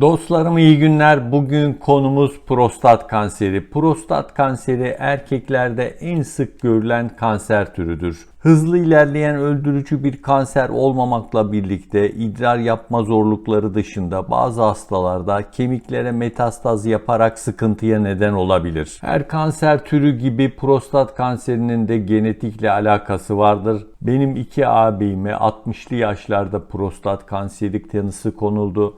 Dostlarım iyi günler. Bugün konumuz prostat kanseri. Prostat kanseri erkeklerde en sık görülen kanser türüdür. Hızlı ilerleyen öldürücü bir kanser olmamakla birlikte idrar yapma zorlukları dışında bazı hastalarda kemiklere metastaz yaparak sıkıntıya neden olabilir. Her kanser türü gibi prostat kanserinin de genetikle alakası vardır. Benim iki ağabeyime 60'lı yaşlarda prostat kanseri tanısı konuldu.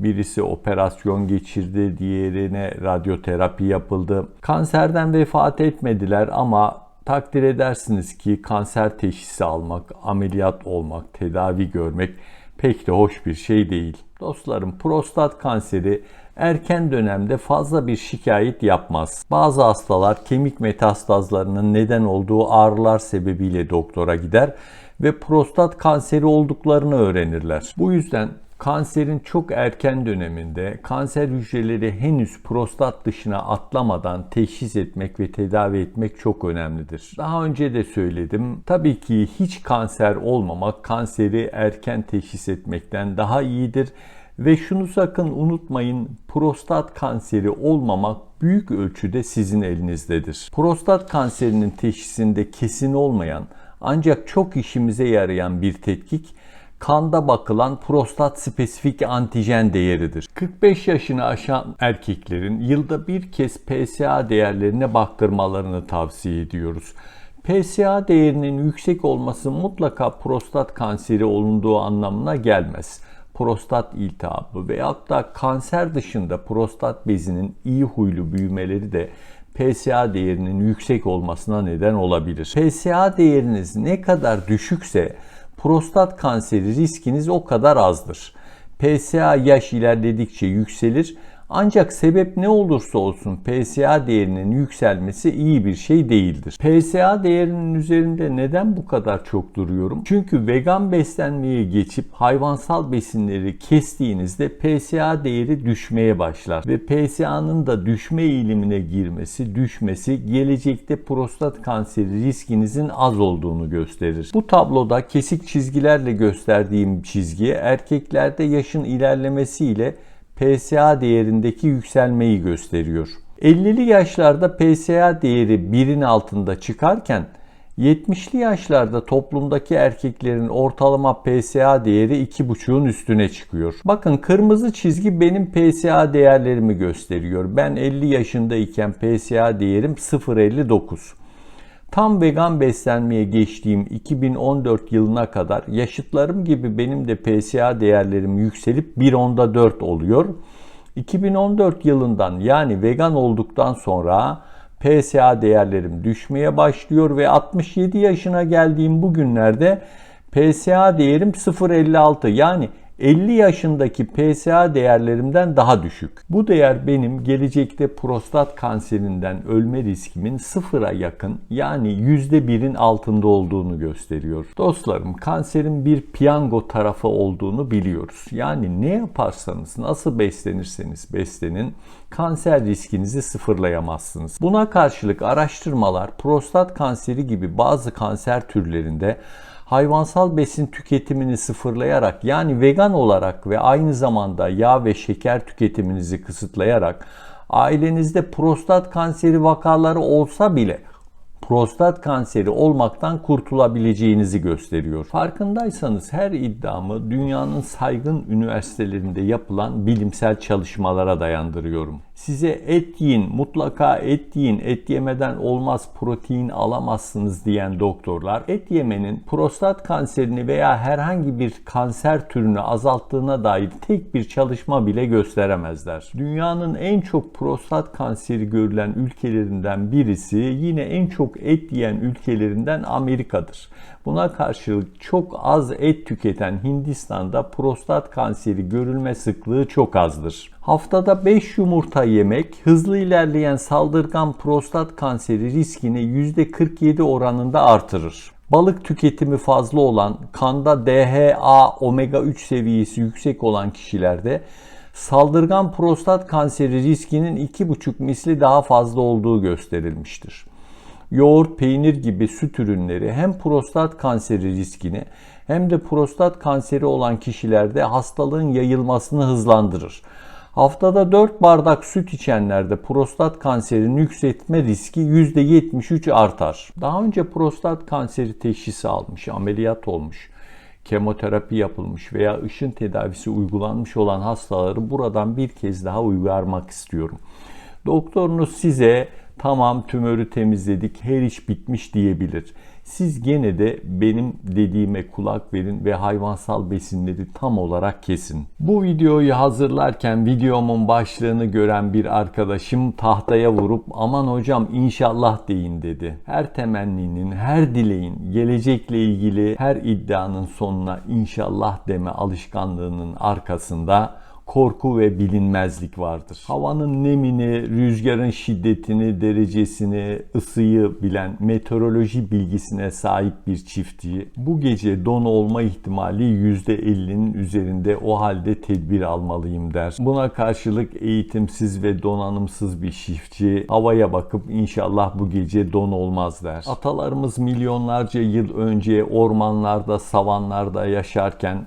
Birisi operasyon geçirdi, diğerine radyoterapi yapıldı. Kanserden vefat etmediler ama takdir edersiniz ki kanser teşhisi almak, ameliyat olmak, tedavi görmek pek de hoş bir şey değil. Dostlarım prostat kanseri erken dönemde fazla bir şikayet yapmaz. Bazı hastalar kemik metastazlarının neden olduğu ağrılar sebebiyle doktora gider ve prostat kanseri olduklarını öğrenirler. Bu yüzden kanserin çok erken döneminde kanser hücreleri henüz prostat dışına atlamadan teşhis etmek ve tedavi etmek çok önemlidir. Daha önce de söyledim. Tabii ki hiç kanser olmamak kanseri erken teşhis etmekten daha iyidir. Ve şunu sakın unutmayın, prostat kanseri olmamak büyük ölçüde sizin elinizdedir. Prostat kanserinin teşhisinde kesin olmayan ancak çok işimize yarayan bir tetkik kanda bakılan prostat spesifik antijen değeridir. 45 yaşını aşan erkeklerin yılda bir kez PSA değerlerine baktırmalarını tavsiye ediyoruz. PSA değerinin yüksek olması mutlaka prostat kanseri olunduğu anlamına gelmez. Prostat iltihabı veyahut da kanser dışında prostat bezinin iyi huylu büyümeleri de PSA değerinin yüksek olmasına neden olabilir. PSA değeriniz ne kadar düşükse prostat kanseri riskiniz o kadar azdır. PSA yaş ilerledikçe yükselir ancak sebep ne olursa olsun PSA değerinin yükselmesi iyi bir şey değildir. PSA değerinin üzerinde neden bu kadar çok duruyorum? Çünkü vegan beslenmeye geçip hayvansal besinleri kestiğinizde PSA değeri düşmeye başlar ve PSA'nın da düşme eğilimine girmesi, düşmesi gelecekte prostat kanseri riskinizin az olduğunu gösterir. Bu tabloda kesik çizgilerle gösterdiğim çizgi erkeklerde yaşın ilerlemesiyle PSA değerindeki yükselmeyi gösteriyor. 50'li yaşlarda PSA değeri 1'in altında çıkarken 70'li yaşlarda toplumdaki erkeklerin ortalama PSA değeri 2,5'un üstüne çıkıyor. Bakın kırmızı çizgi benim PSA değerlerimi gösteriyor. Ben 50 yaşındayken PSA değerim 0.59. Tam vegan beslenmeye geçtiğim 2014 yılına kadar yaşıtlarım gibi benim de PSA değerlerim yükselip 1.10'da 4 oluyor. 2014 yılından yani vegan olduktan sonra PSA değerlerim düşmeye başlıyor ve 67 yaşına geldiğim bu günlerde PSA değerim 0.56 yani 50 yaşındaki PSA değerlerimden daha düşük. Bu değer benim gelecekte prostat kanserinden ölme riskimin sıfıra yakın yani %1'in altında olduğunu gösteriyor. Dostlarım kanserin bir piyango tarafı olduğunu biliyoruz. Yani ne yaparsanız, nasıl beslenirseniz beslenin kanser riskinizi sıfırlayamazsınız. Buna karşılık araştırmalar prostat kanseri gibi bazı kanser türlerinde hayvansal besin tüketimini sıfırlayarak yani vegan olarak ve aynı zamanda yağ ve şeker tüketiminizi kısıtlayarak ailenizde prostat kanseri vakaları olsa bile prostat kanseri olmaktan kurtulabileceğinizi gösteriyor. Farkındaysanız her iddiamı dünyanın saygın üniversitelerinde yapılan bilimsel çalışmalara dayandırıyorum. Size et yiyin, mutlaka et yiyin, et yemeden olmaz, protein alamazsınız diyen doktorlar et yemenin prostat kanserini veya herhangi bir kanser türünü azalttığına dair tek bir çalışma bile gösteremezler. Dünyanın en çok prostat kanseri görülen ülkelerinden birisi yine en çok et yiyen ülkelerinden Amerika'dır. Buna karşılık çok az et tüketen Hindistan'da prostat kanseri görülme sıklığı çok azdır. Haftada 5 yumurta yemek hızlı ilerleyen saldırgan prostat kanseri riskini %47 oranında artırır. Balık tüketimi fazla olan, kanda DHA omega 3 seviyesi yüksek olan kişilerde saldırgan prostat kanseri riskinin 2,5 misli daha fazla olduğu gösterilmiştir yoğurt, peynir gibi süt ürünleri hem prostat kanseri riskini hem de prostat kanseri olan kişilerde hastalığın yayılmasını hızlandırır. Haftada 4 bardak süt içenlerde prostat kanserinin yükseltme riski %73 artar. Daha önce prostat kanseri teşhisi almış, ameliyat olmuş, kemoterapi yapılmış veya ışın tedavisi uygulanmış olan hastaları buradan bir kez daha uyarmak istiyorum. Doktorunuz size tamam tümörü temizledik, her iş bitmiş diyebilir. Siz gene de benim dediğime kulak verin ve hayvansal besinleri tam olarak kesin. Bu videoyu hazırlarken videomun başlığını gören bir arkadaşım tahtaya vurup aman hocam inşallah deyin dedi. Her temenninin, her dileğin, gelecekle ilgili her iddianın sonuna inşallah deme alışkanlığının arkasında korku ve bilinmezlik vardır. Havanın nemini, rüzgarın şiddetini, derecesini, ısıyı bilen meteoroloji bilgisine sahip bir çiftçi bu gece don olma ihtimali %50'nin üzerinde o halde tedbir almalıyım der. Buna karşılık eğitimsiz ve donanımsız bir çiftçi havaya bakıp inşallah bu gece don olmaz der. Atalarımız milyonlarca yıl önce ormanlarda, savanlarda yaşarken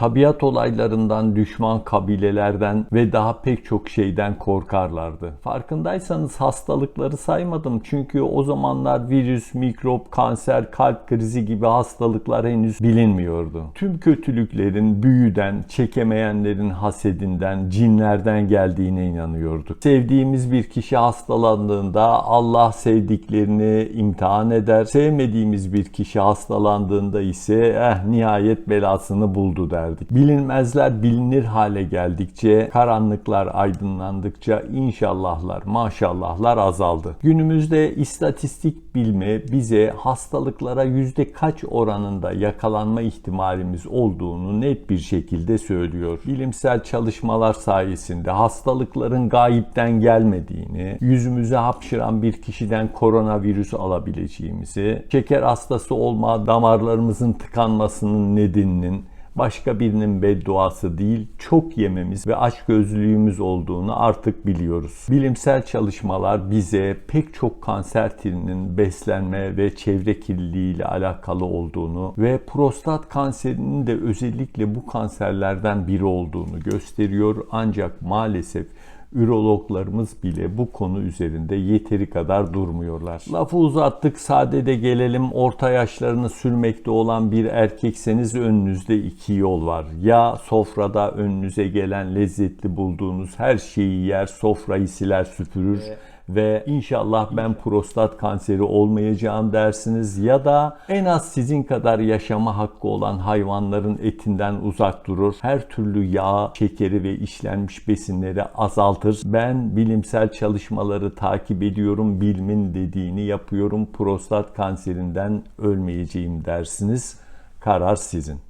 tabiat olaylarından, düşman kabilelerden ve daha pek çok şeyden korkarlardı. Farkındaysanız hastalıkları saymadım çünkü o zamanlar virüs, mikrop, kanser, kalp krizi gibi hastalıklar henüz bilinmiyordu. Tüm kötülüklerin büyüden, çekemeyenlerin hasedinden, cinlerden geldiğine inanıyorduk. Sevdiğimiz bir kişi hastalandığında Allah sevdiklerini imtihan eder. Sevmediğimiz bir kişi hastalandığında ise eh nihayet belasını buldu der verdik. Bilinmezler bilinir hale geldikçe, karanlıklar aydınlandıkça inşallahlar, maşallahlar azaldı. Günümüzde istatistik bilme bize hastalıklara yüzde kaç oranında yakalanma ihtimalimiz olduğunu net bir şekilde söylüyor. Bilimsel çalışmalar sayesinde hastalıkların gayipten gelmediğini, yüzümüze hapşıran bir kişiden koronavirüs alabileceğimizi, şeker hastası olma damarlarımızın tıkanmasının nedeninin başka birinin bedduası değil, çok yememiz ve açgözlülüğümüz olduğunu artık biliyoruz. Bilimsel çalışmalar bize pek çok kanser türünün beslenme ve çevre kirliliği ile alakalı olduğunu ve prostat kanserinin de özellikle bu kanserlerden biri olduğunu gösteriyor. Ancak maalesef ürologlarımız bile bu konu üzerinde yeteri kadar durmuyorlar. Lafı uzattık sadede gelelim orta yaşlarını sürmekte olan bir erkekseniz önünüzde iki yol var. Ya sofrada önünüze gelen lezzetli bulduğunuz her şeyi yer sofrayı siler süpürür. Evet ve inşallah ben prostat kanseri olmayacağım dersiniz ya da en az sizin kadar yaşama hakkı olan hayvanların etinden uzak durur. Her türlü yağ, şekeri ve işlenmiş besinleri azaltır. Ben bilimsel çalışmaları takip ediyorum. Bilimin dediğini yapıyorum. Prostat kanserinden ölmeyeceğim dersiniz. Karar sizin.